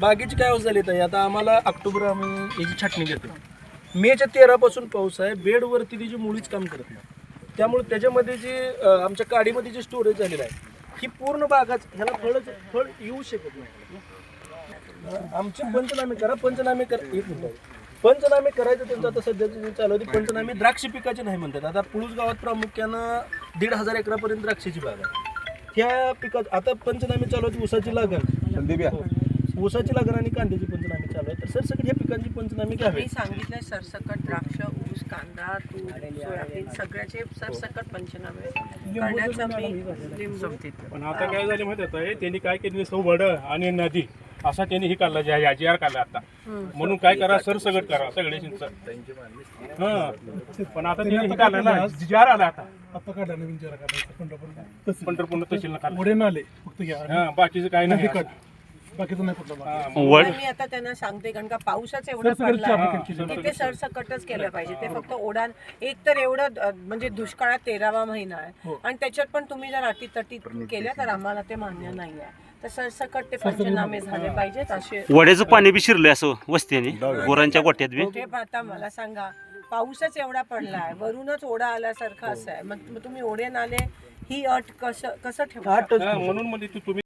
बागेची काय अवस्था झाली ताई? आता आम्हाला ऑक्टोबर आम्ही याची छाटणी घेतो मेच्या तेरापासून पाऊस आहे. बेडवरती तिची मुळीच काम करत नाही. त्यामुळे त्याच्यामध्ये जे आमच्या काडीमध्ये जे स्टोरेज झालेलं आहे ही पूर्ण बागाच ह्याला फळच फळ येऊ शकत नाही. आमचे पंचनामे करा पंचनामे करा एक मिनिट. पंचनामे करायचं त्यांचं आता सध्याचं जे चालू आहे ते पंचनामे द्राक्ष पिकाचे नाही म्हणतात. आता पुळूस गावात प्रामुख्यानं दीड हजार एकरापर्यंत द्राक्षाची बाग आहे. त्या पिकात आता पंचनामे चालू आहेत ऊसाची लागण. हो. ऊसाची लागण आणि कांद्याची पंचनामे चालू आहे तर सरसकट ह्या पिकांची पंचनामे घ्यावे. मी सांगितलंय सरसकट द्राक्ष ऊस कांदा तूर सोयाबीन सगळ्याचे सरसकट पंचनामे करण्याचा मी लिंबू पण आता काय झाले माहिती आहे त्यांनी काय केली सौबड आणि नदी. असा त्यांनी हे काढला ज्या या जी आर काढला आता. म्हणून काय करा? सर सगळं करा सगळे हा. पण आता त्यांनी हे काढलं ना जी आर आला आता. नवीन पंढरपूर पंढरपूर तहसीलला काढला. पुढे नाले फक्त घ्या हा बाकीचं काय नाही कट बाकीचं नाही कुठलं बाकी. हा, वड. मी आता त्यांना सांगते कारण का पाऊसच एवढा सरसकटची पडला. application केली. तिथे सरसकटच केलं पाहिजे. ते फक्त ओढान. एक तर एवढं अ, म्हणजे दुष्काळात तेरावा महिना आहे. आणि त्याच्यात पण तुम्ही जर अटीतटी केल्या तर आम्हाला ते मान्य नाही आहे तर सरसकट ते पंचनामे झाले पाहिजेत असे. वड्याचं पाणी बी शिरलंय असं वस्त्याने गुरांच्या गोट्यात बी. ते आता मला सांगा पाऊसच एवढा पडलाय वरूनच ओढा आल्यासारखं असं आहे. मग मग तुम्ही ओढे नाले ही अट कसं कसं ठेवता हा, म्हणून म्हणजे तू- तुम्ही